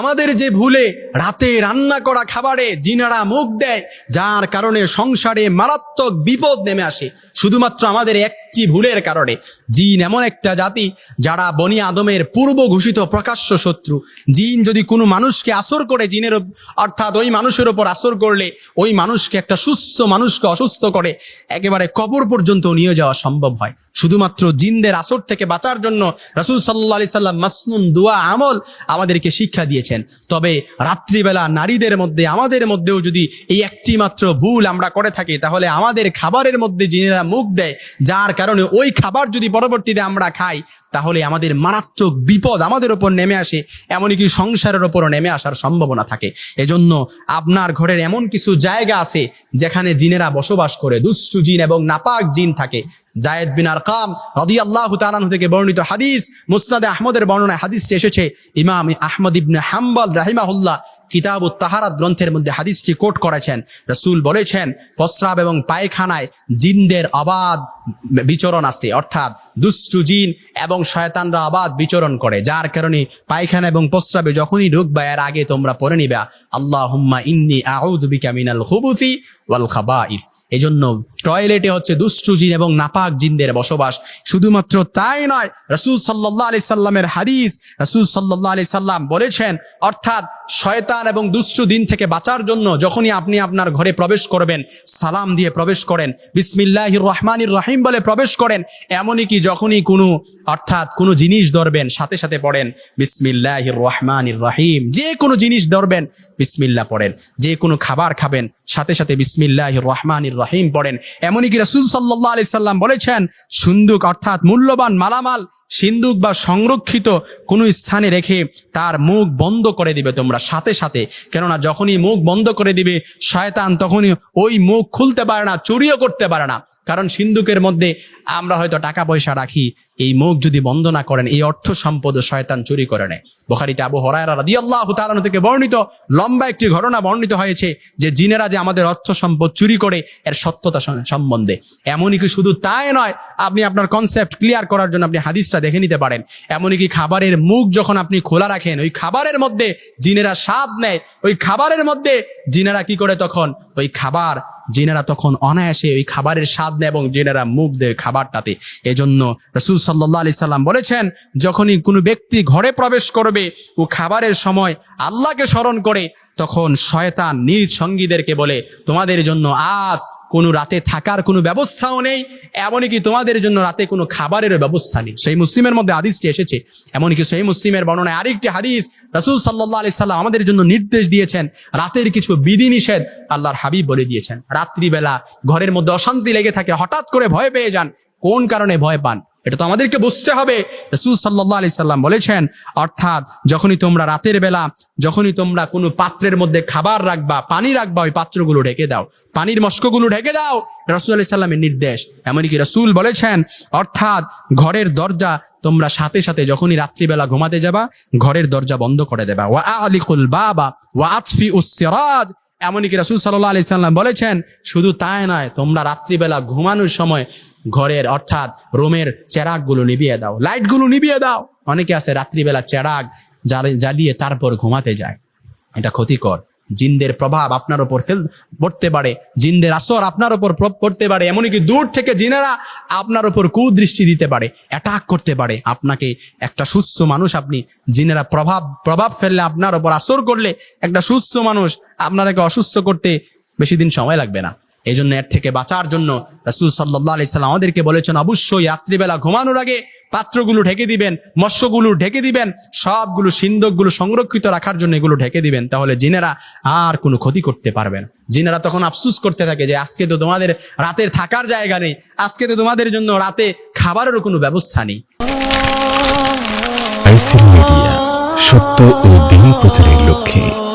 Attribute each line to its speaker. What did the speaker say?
Speaker 1: আমাদের যে ভুলে রাতে রান্না করা খাবারে জিনারা মুখ দেয়, যার কারণে সংসারে মারাত্মক বিপদ নেমে আসে। শুধুমাত্র আমাদের একটি ভুলের কারণে। জিন এমন একটা জাতি যারা বনি আদমের পূর্ব ঘোষিত প্রকাশ্য শত্রু। জিন যদি কোনো মানুষকে আসর করে জিনের অর্থাৎ ওই মানুষের ওপর আসর করলে, ওই মানুষকে একটা সুস্থ মানুষকে অসুস্থ করে, একেবারে কবর পর্যন্ত নিয়ে যাওয়া সম্ভব হয়। শুধুমাত্র জিনদের আসর থেকে বাঁচার জন্য রাসুল আলি সাল্লাম মাসনুন দুয়া আমল আমাদেরকে শিক্ষা দিয়েছেন। তবে রাত্রিবেলা নারীদের মধ্যে, আমাদের মধ্যেও যদি এই একটি মাত্র ভুল আমরা করে থাকি, তাহলে আমাদের খাবারের মধ্যে জিনেরা মুখ দেয়। যার কারণে ওই খাবার যদি পরবর্তীতে আমরা খাই, তাহলে আমাদের মারাত্মক বিপদ আমাদের ওপর নেমে আসে, এমনকি সংসারের ওপরও নেমে আসার সম্ভাবনা থাকে। এজন্য আপনার ঘরের এমন কিছু জায়গা আছে, যেখানে জিনেরা বসবাস করে, দুষ্টু জিন এবং নাপাক জিন থাকে। জায়েদ বিন আরকাম রদি আল্লাহ তালান থেকে বর্ণিত হাদিস। মুসনাদে আহমদের বর্ণনায় হাদিসটি এসেছে, ইমাম আহমদ ইবনে হাম্বল রাহিমাহুল্লাহ কিতাব তাহারাত গ্রন্থের মধ্যে হাদিসটি কোট করেছেন। রসুল বলেছেন, প্রস্রাব এবং পায়খানায় জিনদের অবাধ বিচরণ আছে, অর্থাৎ দুষ্টু জিন এবং শয়তানরা অবাধ বিচরণ করে, যার কারণে পায়খানা এবং প্রস্রাবে যখনই ঢুকবা, এর আগে তোমরা পড়ে নিবা আল্লাহ হুম্মা ইন্নি মিনাল খুবুসি ওয়াল খাবাইস। এজন্য টয়লেটে হচ্ছে দুষ্টু জিন এবং নাপাক জিনদের বসবাস। শুধুমাত্র তাই নয়, রসুল সাল্লাহ আলি সাল্লামের হাদিস, রসুল সাল্লাহ আলি সাল্লাম বলেছেন, অর্থাৎ শয়তান এবং দুষ্টু দিন থেকে বাঁচার জন্য যখনই আপনি আপনার ঘরে প্রবেশ করবেন, সালাম দিয়ে প্রবেশ করেন বিসমিল্লাহ রহমানির রাহিম বলে প্রবেশ করেন, এমনই কি যখনই কোনো, অর্থাৎ কোনো জিনিস ধরবেন, সাথে সাথে পড়েন বিসমিল্লাহ রহমান রাহিম, যে কোনো জিনিস ধরবেন বিসমিল্লা পড়েন, যে কোনো খাবার খাবেন সাথে সাথে বিসমিল্লাহ রহমানির রহিম পড়েন। এমনই কি রসুল সাল্লাহ আলি সাল্লাম বলেছেন, সুন্দুক অর্থাৎ মূল্যবান মালামাল সিন্দুক বা সংরক্ষিত কোনো স্থানে রেখে তার মুখ বন্ধ করে দিবে তোমরা সাথে সাথে। কেননা যখনই মুখ বন্ধ করে দিবে, শয়তান তখনই ওই মুখ খুলতে পারে না, চুরিও করতে পারে না। কারণ সিন্ধুকের মধ্যে আমরা হয়তো টাকা পয়সা রাখি, এই মুখ যদি বন্ধ না করেন, এই অর্থ সম্পদ শয়তান চুরি করে নেয়। বখারিতে আবু হরায়রা রাদি আল্লাহ তালানো থেকে বর্ণিত, লম্বা একটি ঘটনা বর্ণিত হয়েছে যে জিনেরা যে আমাদের অর্থ সম্পদ চুরি করে, এর সত্যতা সম্বন্ধে। এমনই কি শুধু তাই নয়, আপনি আপনার কনসেপ্ট ক্লিয়ার করার জন্য আপনি হাদিসটা দেখে নিতে পারেন। এমনই কি খাবারের মুখ যখন আপনি খোলা রাখেন, ওই খাবারের মধ্যে জিনেরা স্বাদ নেয়, ওই খাবারের মধ্যে জিনেরা কি করে তখন? ওই খাবার জিনেরা তখন অনায়াসে ওই খাবারের স্বাদ নেয় এবং জিনেরা মুখ দেয় খাবারটাতে। এজন্য রসুল সাল্লাহ আলি সাল্লাম বলেছেন, যখনই কোনো ব্যক্তি ঘরে প্রবেশ করবে ও খাবারের সময় আল্লাহকে স্মরণ করে, তখন শয়তান নিজ সঙ্গীদেরকে বলে, তোমাদের জন্য আজ কোনো রাতে থাকার কোনো ব্যবস্থাও নেই, এমনকি তোমাদের জন্য রাতে কোনো খাবারের ব্যবস্থা নেই। সেই মুসলিমের মধ্যে হাদিসটি এসেছে, এমনকি সেই মুসলিমের বর্ণনায় আরেকটি হাদিস, রাসুল সাল্লাহ আলি সাল্লাম আমাদের জন্য নির্দেশ দিয়েছেন, রাতের কিছু বিধিনিষেধ আল্লাহর হাবিব বলে দিয়েছেন। রাত্রিবেলা ঘরের মধ্যে অশান্তি লেগে থাকে, হঠাৎ করে ভয় পেয়ে যান, কোন কারণে ভয় পান? এটা তো আমাদেরকে বুঝতে হবে। রসুল সাল্লাহ আলি সাল্লাম বলেছেন, অর্থাৎ যখনই তোমরা রাতের বেলা, যখনই তোমরা কোনো পাত্রের মধ্যে খাবার রাখবা, পানি রাখবা, ওই পাত্রগুলো ঢেকে দাও। পানির মস্কগুলো ঢেকে দাও রসুল আলি সাল্লামের নির্দেশ। এমনকি রসুল বলেছেন, অর্থাৎ ঘরের দরজা তোমরা সাথে সাথে যখনই রাত্রিবেলা ঘুমাতে যাবা, ঘরের দরজা বন্ধ করে দেবা। ওয়া আলিকুল বাবা, ওয়া আতফি উসিরাজ এমনকি রাসূল সাল্লাল্লাহু আলাইহি সাল্লাম বলেছেন, শুধু তাই নয়, তোমরা রাত্রিবেলা ঘুমানোর সময় ঘরের, অর্থাৎ রুমের চেরাগগুলো নিভিয়ে দাও। লাইটগুলো নিভিয়ে দাও। অনেকে আছে রাত্রিবেলা চেরাগ জ্বালি- জ্বালিয়ে তারপর ঘুমাতে যায়। এটা ক্ষতিকর। জিনদের প্রভাব আপনার উপর ফেল, পড়তে পারে। জিনদের আসর আপনার উপর প্রভাব পড়তে পারে। এমনকি দূর থেকে জিনেরা আপনার উপর কুদৃষ্টি দিতে পারে অ্যাটাক করতে পারে। আপনাকে একটা সুস্থ মানুষ আপনি, জিনেরা প্রভাব প্রভাব ফেললে আপনার উপর আসর করলে একটা সুস্থ মানুষ আপনাকে অসুস্থ করতে বেশি দিন সময় লাগবে না। এই জন্য এর থেকে বাঁচার জন্য রাসুল সাল্লাহ আলি সাল্লাম আমাদেরকে বলেছেন, অবশ্যই রাত্রিবেলা ঘুমানোর আগে পাত্রগুলো ঢেকে দিবেন মৎস্যগুলো ঢেকে দিবেন, সবগুলো সিন্ধকগুলো সংরক্ষিত রাখার জন্য এগুলো ঢেকে দিবেন, তাহলে জিনেরা আর কোনো ক্ষতি করতে পারবে না। জিনেরা তখন আফসুস করতে থাকে যে, আজকে তো তোমাদের রাতের থাকার জায়গা নেই, আজকে তো তোমাদের জন্য রাতে খাবারেরও কোনো ব্যবস্থা নেই।
Speaker 2: সত্য ও দিন প্রচারের লক্ষ্যে